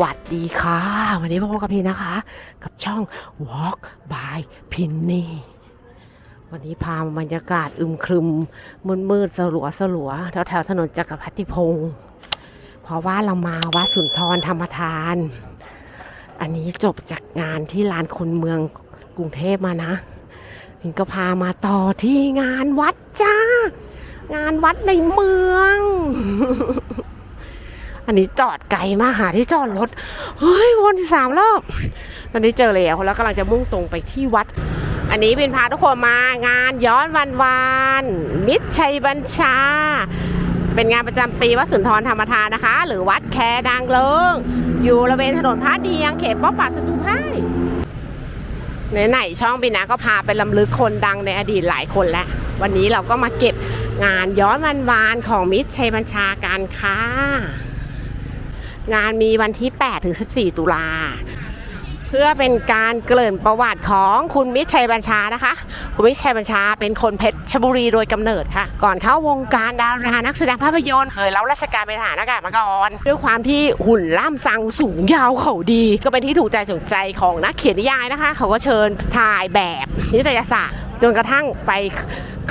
วัสดีค่ะ วันนี้พบกับพี่นะคะ กับช่อง Walk by Pinny วันนี้พามาบรรยากาศอึมครึม มืดมืดสลัวสลัวแถวแถวถนนจักรพัติพงศ์เพราะว่าเรามาวัดสุนทรธรรมทาน อันนี้จบจากงานที่ลานคนเมืองกรุงเทพมานะพินก็พามาต่อที่งานวัดจ้า งานวัดในเมือง อันนี้จอดไกลมากหาที่จอดรถ เฮ้ย วนสามรอบ ตอนนี้เจอแล้วแล้วกำลังจะมุ่งตรงไปที่วัด อันนี้เป็นพาทุกคนมางานย้อนวันวานมิตรชัยบัญชา เป็นงานประจำปีวัดสุนทรธรรมทานนะคะ หรือวัดแคนางเลิง อยู่ระเวนถนนพระเดียงเขตป้อมปราบศัตรูพ่ไหนๆช่องบินะก็พาไปลำลึกคนดังในอดีตหลายคนแล้ว วันนี้เราก็มาเก็บงานย้อนวันวานของมิตรชัยบัญชาการค่ะ งานมีวันที่ 8 ถึง 14 ตุลา เพื่อเป็นการเกริ่นประวัติของคุณมิตรชัยบัญชานะคะ คุณมิตรชัยบัญชาเป็นคนเพชรชบุรีโดยกำเนิดค่ะ ก่อนเข้าวงการดารานักแสดงภาพยนตร์เคยรับราชการเป็นทหารอากาศมาก่อน ด้วยความที่หุ่นล่ำซังสูงยาวเขาดี ก็เป็นที่ถูกใจสนใจของนักเขียนนิยายนะคะ เขาก็เชิญถ่ายแบบนิตยสาร จนกระทั่งไป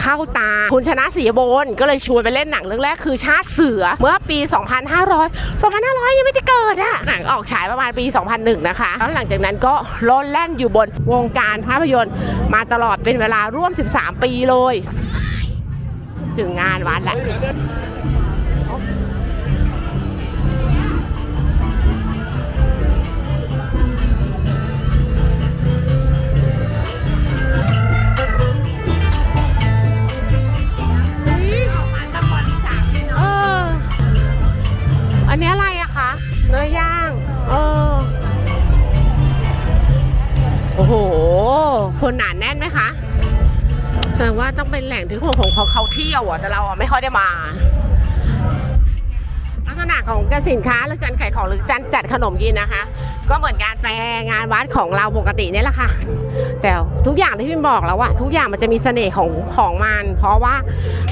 เข้าตา คุณชนะศรีบนก็เลยชวนไปเล่นหนังเรื่องแรกคือชาติเสือเมื่อปี 2500 2500 ยังไม่ได้เกิดอะหนังออกฉายประมาณปี 2001 นะคะแล้วหลังจากนั้นก็โลดแล่นอยู่บนวงการภาพยนตร์ มาตลอดเป็นเวลาร่วม 13 ปีเลย ถึงงานวัดแล้ว โอ้โห คนหนาแน่นไหมคะแสดงว่าต้องเป็นแหล่งที่คนของเขาเขาเที่ยวอะแต่เราอะไม่ค่อยได้มาลักษณะของการสินค้าหรือการขายของหรือการจัดขนมกินนะคะ ก็เหมือนการแฟร์งานวัดของเราปกตินี่แหละค่ะ แต่ทุกอย่างที่พี่บอกแล้วอะทุกอย่างมันจะมีเสน่ห์ของของมัน เพราะว่า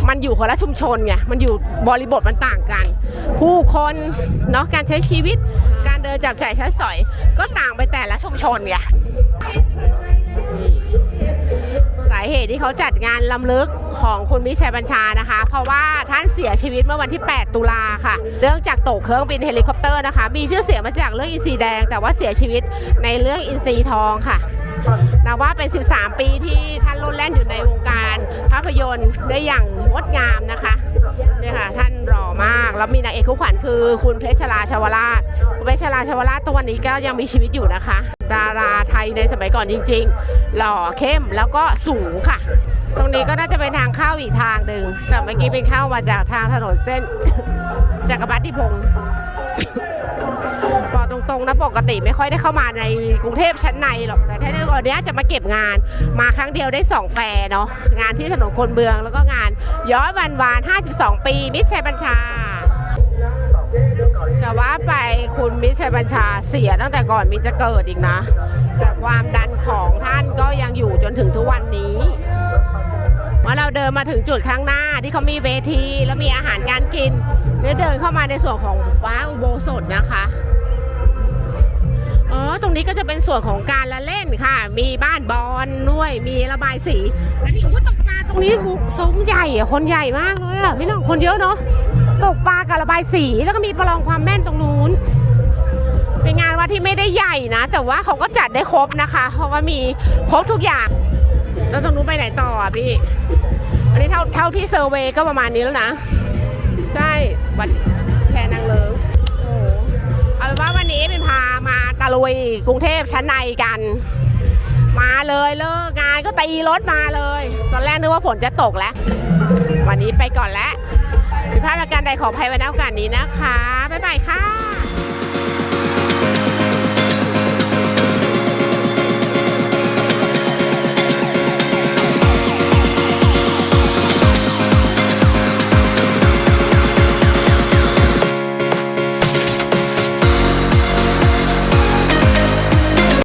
มันอยู่คนละชุมชนไงมันอยู่บริบทมันต่างกัน ผู้คนเนาะการใช้ชีวิต การเดินจับจ่ายใช้สอย ก็ต่างไปแต่ละชุมชนไง สาเหตุที่เขาจัดงานลำลึกของคุณมิชัยบัญชานะคะ เพราะว่าท่านเสียชีวิตเมื่อวันที่ 8 ตุลาค่ะ เรื่องจากตกเครื่องบินเฮลิคอปเตอร์นะคะ มีชื่อเสียงมาจากเรื่องอินทรีแดง แต่ว่าเสียชีวิตในเรื่องอินทรีทองค่ะนับว่าเป็น 13 ปีที่ท่านโลดแล่นอยู่ในวงการภาพยนตร์ได้อย่างงดงามนะคะเนี่ยค่ะท่านหล่อมาก แล้วมีนางเอกคู่ขวัญคือคุณเพชรชลาชวราชคุณเพชรชลาชวราชตัววันนี้ก็ยังมีชีวิตอยู่นะคะ ดาราไทยในสมัยก่อนจริง ๆ หล่อเข้มแล้วก็สูงค่ะ ตรงนี้ก็น่าจะเป็นทางเข้าอีกทางหนึ่งแต่เมื่อกี้เป็นเข้ามาจากทางถนนเส้นจักรพัติพงศ์บอกตรงๆนะปกติไม่ค่อยได้เข้ามาในกรุงเทพชั้นในหรอกแต่ถ้าในวันนี้จะมาเก็บงานมาครั้งเดียวได้ 2 แฟร์เนาะงานที่ถนนคนเมืองแล้วก็งานย้อนวันวาน 52 ปี มิตรชัยบัญชา จะว่าไปคุณมิชัยบัญชาเสียตั้งแต่ก่อนมิจะเกิดอีกนะ แต่ความดันของท่านก็ยังอยู่จนถึงทุกวันนี้เมื่อเราเดินมาถึงจุดข้างหน้าที่เขามีเวทีแล้วมีอาหารการกินเนี่ยเดินเข้ามาในส่วนของว้าอุโบสถนะคะอ๋อตรงนี้ก็จะเป็นส่วนของการละเล่นค่ะ มีบ้านบอลด้วยมีระบายสีอันนี้อุ้ยตกปลาตรงนี้ซุ้มใหญ่อะคนใหญ่มากเลยอะพี่น้องคนเยอะเนาะ ตกปลากับระบายสีแล้วก็มีประลองความแม่นตรงนู้น เป็นงานวัดที่ไม่ได้ใหญ่นะ แต่ว่าเขาก็จัดได้ครบนะคะ เพราะว่ามีครบทุกอย่าง แล้วตรงนู้นไปไหนต่ออะพี่ อันนี้เท่าเท่าที่เซอร์เวยก็ประมาณนี้แล้วนะ ใช่วัดแคนางเลิงโอ้โหเอาเป็นว่าวันนี้เป็นพามาตะลุยกรุงเทพชั้นในกันมาเลยเลิกงานก็ตีรถมาเลย ตอนแรกนึกว่าฝนจะตกแล้ว วันนี้ไปก่อนแล้ว ดพลาดประการใดขออภัยไว้ในโอกาสนี้นะคะ บ๊ายบายค่ะ